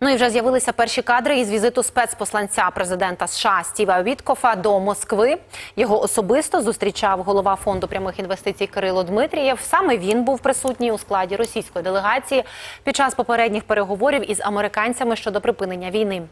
Ну і вже з'явилися перші кадри із візиту спецпосланця президента США Стіва Віткофа до Москви. Його особисто зустрічав голова фонду прямих інвестицій Кирило Дмитрієв. Саме він був присутній у складі російської делегації під час попередніх переговорів із американцями щодо припинення війни.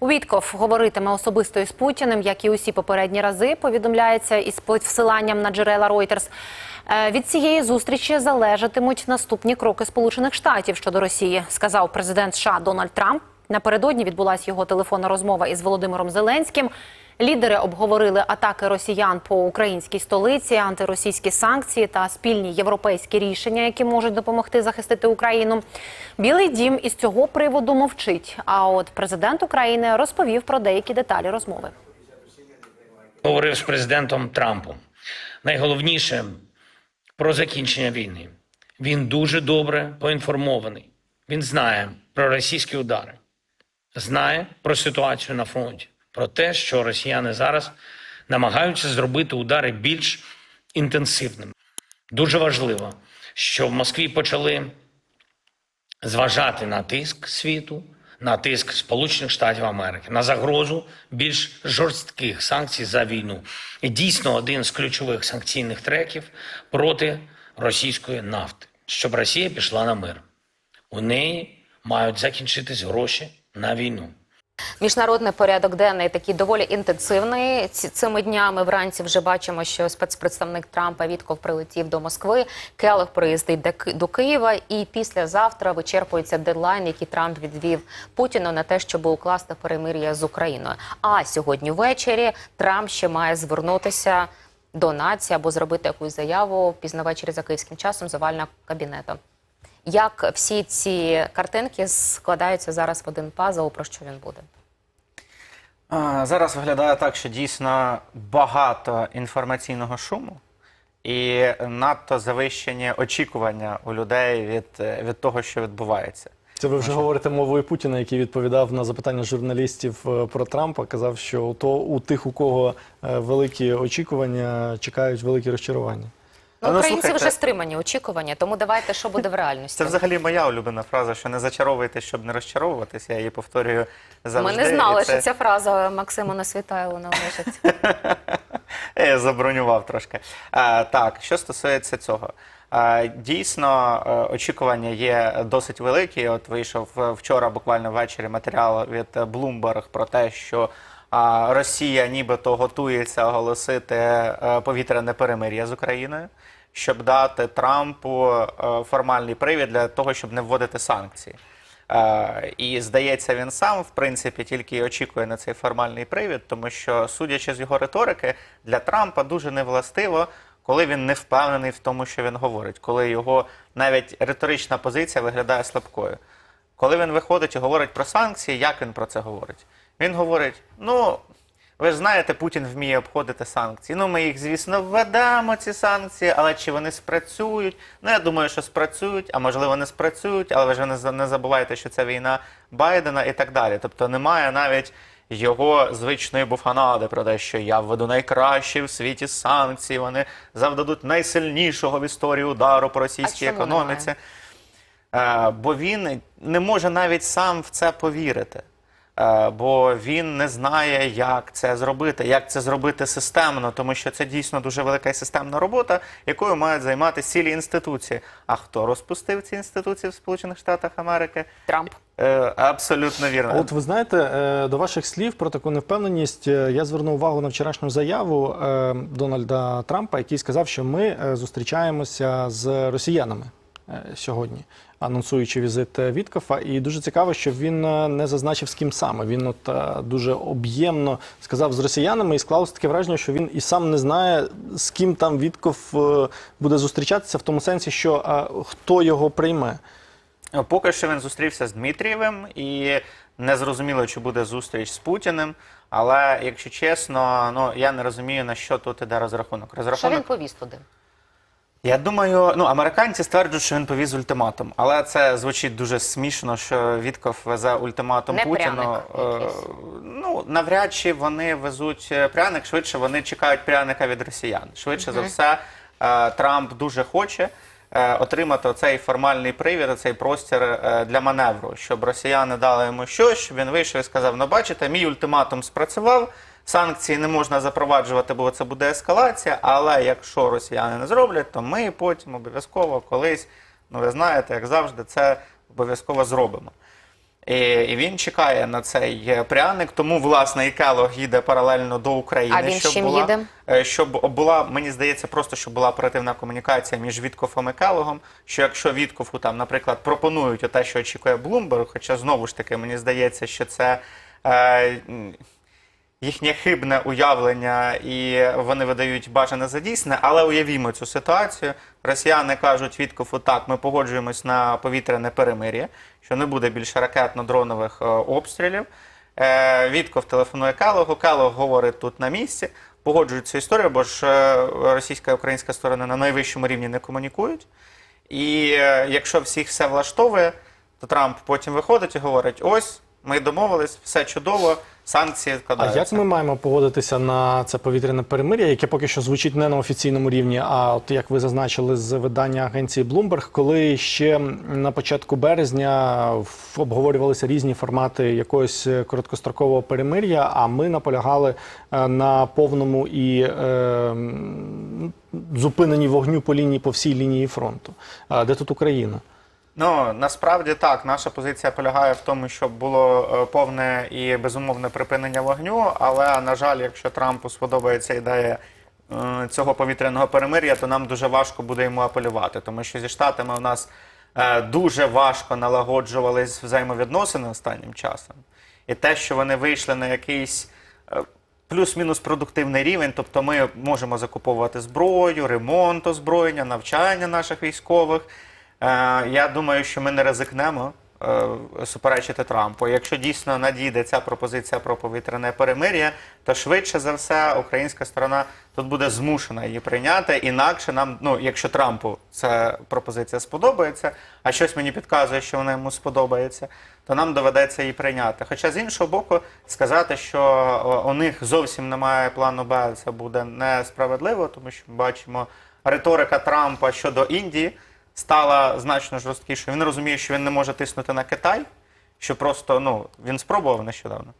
У Вітков говоритиме особисто із Путіним, як і усі попередні рази. Повідомляється із посиланням на джерела Reuters. Е, Від цієї зустрічі залежатимуть наступні кроки Сполучених Штатів щодо Росії, сказав президент США Дональд Трамп. Напередодні відбулася його телефонна розмова із Володимиром Зеленським. Лідери обговорили атаки росіян по українській столиці, антиросійські санкції та спільні європейські рішення, які можуть допомогти захистити Україну. Білий дім із цього приводу мовчить. А от президент України розповів про деякі деталі розмови. говорив з президентом Трампом. Найголовніше про закінчення війни. Він дуже добре поінформований. Він знає про російські удари, знає про ситуацію на фронті, про те, що росіяни зараз намагаються зробити удари більш інтенсивними. Дуже важливо, що в Москві почали зважати на тиск світу, на тиск Сполучених Штатів Америки, на загрозу більш жорстких санкцій за війну. І дійсно один з ключових санкційних треків проти російської нафти, щоб Росія пішла на мир. У неї мають закінчитись гроші на війну. Міжнародний порядок денний такий доволі інтенсивний. Ці- Цими днями вранці вже бачимо, що спецпредставник Трампа Вітков прилетів до Москви. Келег приїздить до Києва. І післязавтра вичерпується дедлайн, який Трамп відвів Путіну на те, щоб укласти перемир'я з Україною. А сьогодні ввечері Трамп ще має звернутися до нації або зробити якусь заяву пізно ввечері за київським часом з овального кабінету. Як всі ці картинки складаються зараз в один пазл, про що він буде? Зараз виглядає так, що дійсно багато інформаційного шуму і надто завищені очікування у людей від, від того, що відбувається. Це ви вже говорите мовою Путіна, який відповідав на запитання журналістів е, про Трампа. Казав, що то у тих, у кого е, великі очікування, чекають великі розчарування. Ну, Ну, українці слухайте. вже стримані очікування, тому давайте, що буде в реальності. Це взагалі моя улюблена фраза, що не зачаровуйте, щоб не розчаровуватися. Я її повторюю завжди. Ми не знали, і це- що ця фраза Максиму Несвітайлу належить. Я забронював трошки. А, так, що стосується цього. А, дійсно, е, очікування є досить великі. От вийшов е, вчора, буквально ввечері, матеріал від Bloomberg про те, що Росія нібито готується оголосити е, повітряне перемир'я з Україною, щоб дати Трампу е, формальний привід для того, щоб не вводити санкції. Е, І здається, він сам в принципі тільки очікує на цей формальний привід, тому що, судячи з його риторики, для Трампа дуже невластиво, коли він не впевнений в тому, що він говорить, коли його навіть риторична позиція виглядає слабкою. Коли він виходить і говорить про санкції, як він про це говорить? Він говорить: ну. Ви ж знаєте, Путін вміє обходити санкції. Ну, ми їх, звісно, введемо, ці санкції, але чи вони спрацюють? Ну, я думаю, що спрацюють, а можливо не спрацюють, але ви ж не, забувайте, що це війна Байдена і так далі. Тобто немає навіть його звичної буфанади про те, що я введу найкращі в світі санкції, вони завдадуть найсильнішого в історії удару по російській економіці. Е, бо він не може навіть сам в це повірити. Е, Бо він не знає, як це зробити, як це зробити системно, тому що це дійсно дуже велика і системна робота, якою мають займатися цілі інституції. А хто розпустив ці інституції в Сполучених Штатах Америки? Трамп. Е, Абсолютно вірно. От ви знаєте, е, до ваших слів про таку невпевненість я звернув увагу на вчорашню заяву Дональда Трампа, який сказав, що ми зустрічаємося з росіянами сьогодні, анонсуючи візит е, Віткофа. І дуже цікаво, що він е, не зазначив з ким саме. Він от е, дуже об'ємно сказав з росіянами і склалося таке враження, що він і сам не знає, з ким там Вітков е, буде зустрічатися, в тому сенсі, що е, хто його прийме. Поки що він зустрівся з Дмитрієвим і не зрозуміло, чи буде зустріч з Путіним. Але якщо чесно, ну я не розумію на що тут іде розрахунок. Що він повіз туди? Я думаю, ну американці стверджують, що він повіз ультиматум, але це звучить дуже смішно, що Вітков везе ультиматум Не Путіну. пряник Е, якийсь. Ну навряд чи вони везуть е, пряник. Швидше вони чекають пряника від росіян. Швидше за все, е, Трамп дуже хоче, отримати цей формальний привід, цей простір е, для маневру, щоб росіяни дали йому щось, він вийшов і сказав: ну бачите, мій ультиматум спрацював. Санкції не можна запроваджувати, бо це буде ескалація. Але якщо росіяни не зроблять, то ми потім обов'язково колись, ну ви знаєте, як завжди, це обов'язково зробимо. І, і він чекає на цей е, пряник, тому власне і Келог їде паралельно до України. А він щоб чим була, їде? е, Щоб була, мені здається, просто щоб була оперативна комунікація між Віткофом і Келогом. Що якщо Віткофу там, наприклад, пропонують те, що очікує Блумберг, хоча знову ж таки мені здається, що це. Е, їхнє хибне уявлення і вони видають бажане за дійсне, але уявімо цю ситуацію. Росіяни кажуть Віткофу, так, ми погоджуємось на повітряне перемир'я, що не буде більше ракетно-дронових е, обстрілів. Е, Вітков телефонує Калогу, Калог говорить тут на місці, погоджують цю історію, бо ж е, російська і українська сторона на найвищому рівні не комунікують. І якщо всіх все влаштовує, то Трамп потім виходить і говорить: ось ми домовились, все чудово, санкції А як ми маємо поводитися на це повітряне перемир'я, яке поки що звучить не на офіційному рівні, а от як ви зазначили з видання агенції Bloomberg, коли ще на початку березня обговорювалися різні формати якогось е, короткострокового перемир'я, а ми наполягали е, на повному і е, зупиненні вогню по лінії по всій лінії фронту. А де тут Україна? Ну насправді так, наша позиція полягає в тому, щоб було е, повне і безумовне припинення вогню. Але на жаль, якщо Трампу сподобається ідея е, цього повітряного перемир'я, то нам дуже важко буде йому апелювати, тому що зі штатами у нас е, дуже важко налагоджувались взаємовідносини останнім часом. І те, що вони вийшли на якийсь плюс-мінус продуктивний рівень, тобто ми можемо закуповувати зброю, ремонт озброєння, навчання наших військових. Е, Я думаю, що ми не ризикнемо е, суперечити Трампу. Якщо дійсно надійде ця пропозиція про повітряне перемир'я, то швидше за все українська сторона тут буде змушена її прийняти. Інакше нам, ну якщо Трампу ця пропозиція сподобається, а щось мені підказує, що вона йому сподобається, то нам доведеться її прийняти. Хоча з іншого боку, сказати, що у них зовсім немає плану Б, це буде несправедливо, тому що ми бачимо риторика Трампа щодо Індії стала значно жорсткішою. Він розуміє, що він не може тиснути на Китай, що просто ну він спробував нещодавно,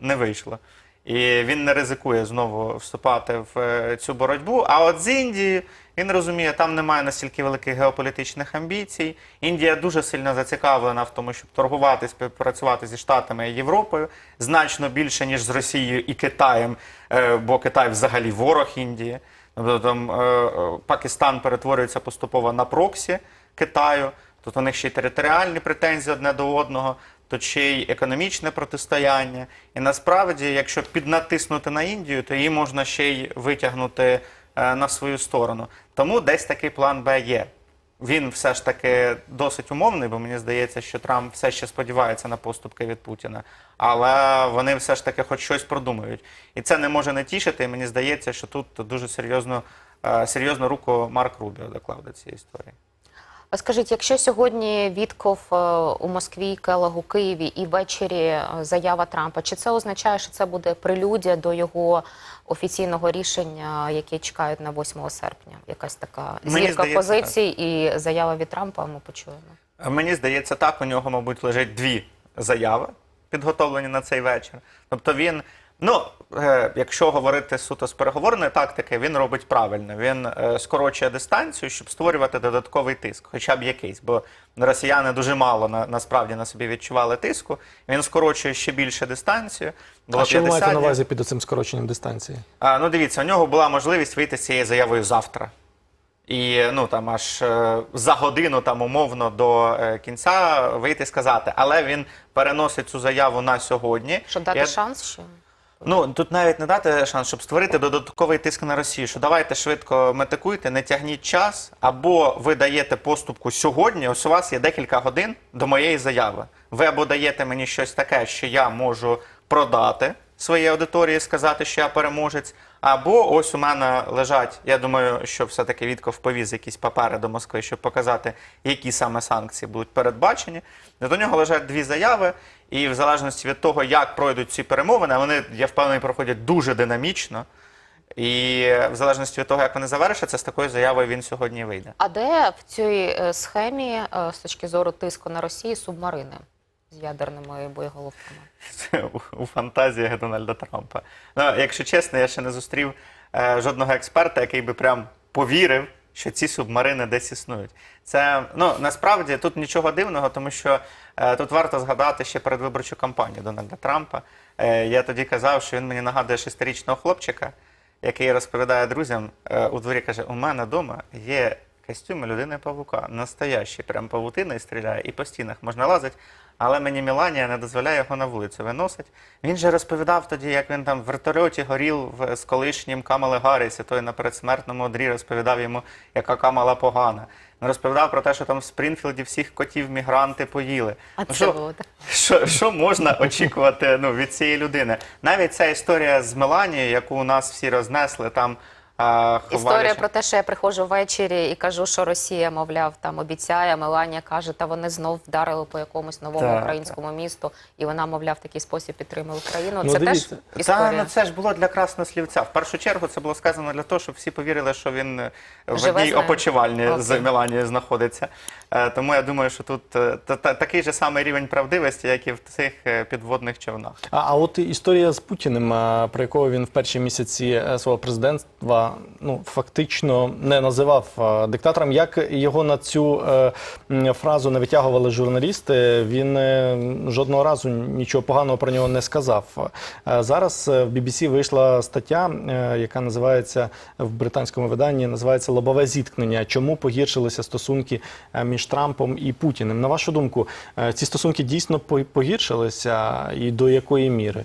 не вийшло. І він не ризикує знову вступати в е, цю боротьбу. А от з Індією він розуміє, там немає настільки великих геополітичних амбіцій. Індія дуже сильно зацікавлена в тому, щоб торгувати, співпрацювати зі Штатами і Європою значно більше, ніж з Росією і Китаєм, е, бо Китай взагалі ворог Індії. Тобто там е, е, Пакистан перетворюється поступово на проксі Китаю. Тут у них ще й територіальні претензії одне до одного, то ще й економічне протистояння. І насправді, якщо піднатиснути на Індію, то її можна ще й витягнути е, на свою сторону. Тому десь такий план Б є. Він все ж таки досить умовний, бо мені здається, що Трамп все ще сподівається на поступки від Путіна. Але вони все ж таки хоч щось продумають. І це не може не тішити. Мені здається, що тут дуже серйозно, е, серйозну руку Марк Рубіо доклав до цієї історії. А Скажіть, якщо сьогодні Вітков е, у Москві, Келог у Києві і ввечері е, заява Трампа, чи це означає, що це буде прелюдія до його офіційного рішення, яке чекають на 8 серпня? Якась така Мені зірка здається, позицій і заява від Трампа ми почуємо. Мені здається, так у нього, мабуть, лежать дві заяви, підготовлені на цей вечір. Тобто він, ну, е, якщо говорити суто з переговорної тактики, він робить правильно. Він е, скорочує дистанцію, щоб створювати додатковий тиск, хоча б якийсь. Бо росіяни дуже мало на, насправді на собі відчували тиску. Він скорочує ще більше дистанцію. Було А що ви маєте на увазі під цим скороченням дистанції? А, ну дивіться, у нього була можливість вийти з цією заявою завтра. І ну там аж е, за годину там умовно до е, кінця вийти і сказати. Але він переносить цю заяву на сьогодні. Щоб дати Я- шанс, що Ну тут навіть не дати шанс, щоб створити додатковий тиск на Росію. Що давайте швидко метикуйте, не тягніть час, або ви даєте поступку сьогодні. Ось у вас є декілька годин до моєї заяви. Ви або даєте мені щось таке, що я можу продати своїй аудиторії, сказати, що я переможець. Або ось у мене лежать. Я думаю, що все-таки Вітков повіз якісь папери до Москви, щоб показати, які саме санкції будуть передбачені. До нього лежать дві заяви, і в залежності від того, як пройдуть ці перемовини, вони, я впевнений, проходять дуже динамічно. І в залежності від того, як вони завершаться, з такою заявою він сьогодні вийде. А де в цій е, схемі, е, з точки зору тиску на Росію, субмарини з ядерними боєголовками? Це у, фантазіях Дональда Трампа. Ну, якщо чесно, я ще не зустрів е, жодного експерта, який би прям повірив, що ці субмарини десь існують. Це ну насправді тут нічого дивного, тому що е, тут варто згадати ще передвиборчу кампанію Дональда Трампа. Е, я тоді казав, що він мені нагадує шестирічного хлопчика, який розповідає друзям е, у дворі, каже: у мене вдома є костюми людини павука, настоящі, прям павутина і стріляє, і по стінах можна лазити. Але мені Міланія не дозволяє його на вулицю виносить. Він же розповідав тоді, як він там в вертольоті горів з колишнім Камали Гарріс, і той на передсмертному одрі розповідав йому, яка Камала погана. Він розповідав про те, що там в Спрінфілді всіх котів мігранти поїли. А Ну, це що- було що, що можна очікувати ну, від цієї людини? Навіть ця історія з Меланією, яку у нас всі рознесли, там а, Історія про те, що я приходжу ввечері і кажу, що Росія, мовляв, там обіцяє. Меланія каже, та вони знов вдарили по якомусь новому Так. українському місту, і вона, мовляв, в такий спосіб підтримує Україну. Ну, це дивіться. теж Та, історія. ну це ж було для краснослівця. В першу чергу це було сказано для того, щоб всі повірили, що він е, в одній опочивальні з. Меланією знаходиться. Е, Тому я думаю, що тут е, та- та- такий же самий рівень правдивості, як і в цих підводних човнах. А, а от історія з Путіним, про якого він в перші місяці свого президентства ну фактично не називав диктатором. Як його на цю е, фразу не витягували журналісти? Він е, жодного разу нічого поганого про нього не сказав. Е, Зараз в BBC вийшла стаття, яка називається в британському виданні, називається Лобове зіткнення. Чому погіршилися стосунки між Трампом і Путіним? На вашу думку, ці стосунки дійсно по- погіршилися і до якої міри?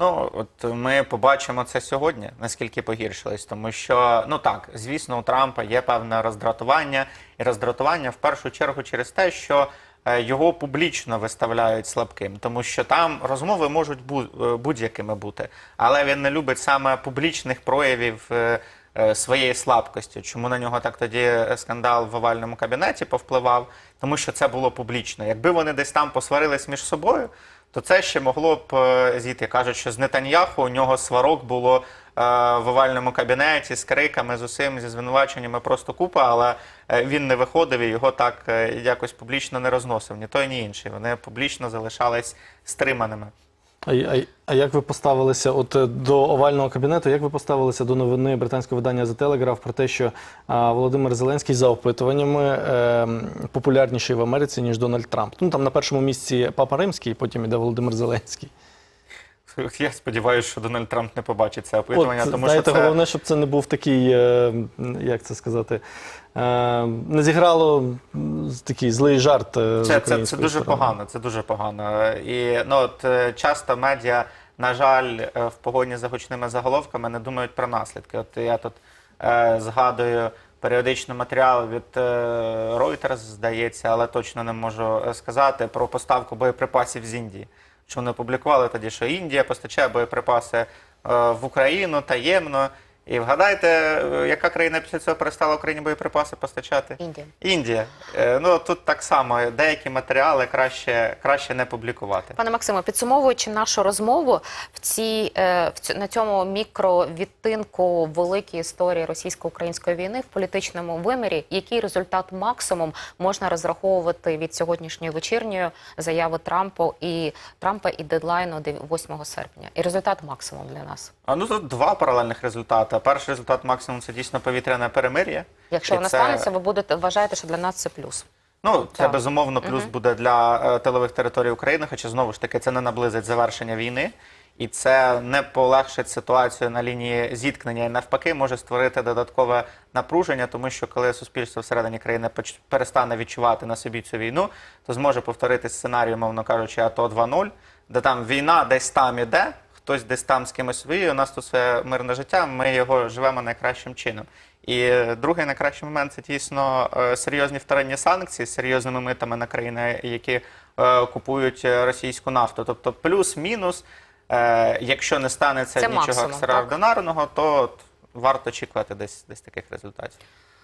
Ну, от ми побачимо це сьогодні, наскільки погіршились, тому що ну так, звісно, у Трампа є певне роздратування, і роздратування в першу чергу через те, що е, його публічно виставляють слабким, тому що там розмови можуть е, будь-якими бути, але він не любить саме публічних проявів. е, Своєї слабкості, чому на нього так тоді скандал в овальному кабінеті повпливав, тому що це було публічно. Якби вони десь там посварились між собою, то це ще могло б е, зійти. Кажуть, що з Нетаньяху у нього сварок було е, в овальному кабінеті з криками, з усім, зі звинуваченнями просто купа, але е, він не виходив і його так якось публічно не розносив. Ні той, ні інший. Вони публічно залишались стриманими. А, а, а як ви поставилися от е, до овального кабінету? Як ви поставилися до новини британського видання The Telegraph про те, що а, Володимир Зеленський за опитуваннями е, популярніший в Америці ніж Дональд Трамп? Ну там на першому місці Папа Римський, потім іде Володимир Зеленський. Я сподіваюся, що Дональд Трамп не побачить це опитування, От, тому знаєте, що це... головне, щоб це не був такий, е, як це сказати, е, не зіграло такий злий жарт. е, Це, це, це дуже сторони. погано. Це дуже погано. І ну от е, часто медіа, на жаль, в погоні за гучними заголовками не думають про наслідки. От я тут е, згадую періодично матеріал від Reuters, здається, але точно не можу сказати про поставку боєприпасів з Індії. Що вони опублікували тоді, що Індія постачає боєприпаси е, в Україну таємно. І вгадайте, е, яка країна після цього перестала Україні боєприпаси постачати? Індія. Індія. Е, Ну тут так само деякі матеріали краще, краще не публікувати. Пане Максиме, підсумовуючи нашу розмову в цій е, в цю- на цьому мікровідтинку великій історії російсько-української війни в політичному вимірі, який результат максимум можна розраховувати від сьогоднішньої вечірньої заяви Трампу і Трампа і дедлайну дев- 8 серпня. І результат максимум для нас. А ну тут два паралельних результати. Перший результат максимум це дійсно повітряне перемир'я. Якщо це- станеться, ви будете вважаєте, що для нас це плюс. Ну, це Так. безумовно плюс буде для е, тилових територій України, хоча знову ж таки це не наблизить завершення війни, і це не полегшить ситуацію на лінії зіткнення і навпаки може створити додаткове напруження, тому що коли суспільство всередині країни перестане відчувати на собі цю війну, то зможе повторити сценарій, мовно кажучи, АТО 2.0, де там війна десь там іде. Хтось десь там з кимось воює, у нас тут все мирне життя, ми його живемо найкращим чином. І е, другий найкращий момент це дійсно е, серйозні вторинні санкції з серйозними митами на країни, які е, купують російську нафту. Тобто плюс-мінус, е, якщо не станеться Це нічого максимум, екстраординарного, то варто очікувати десь, десь таких результатів.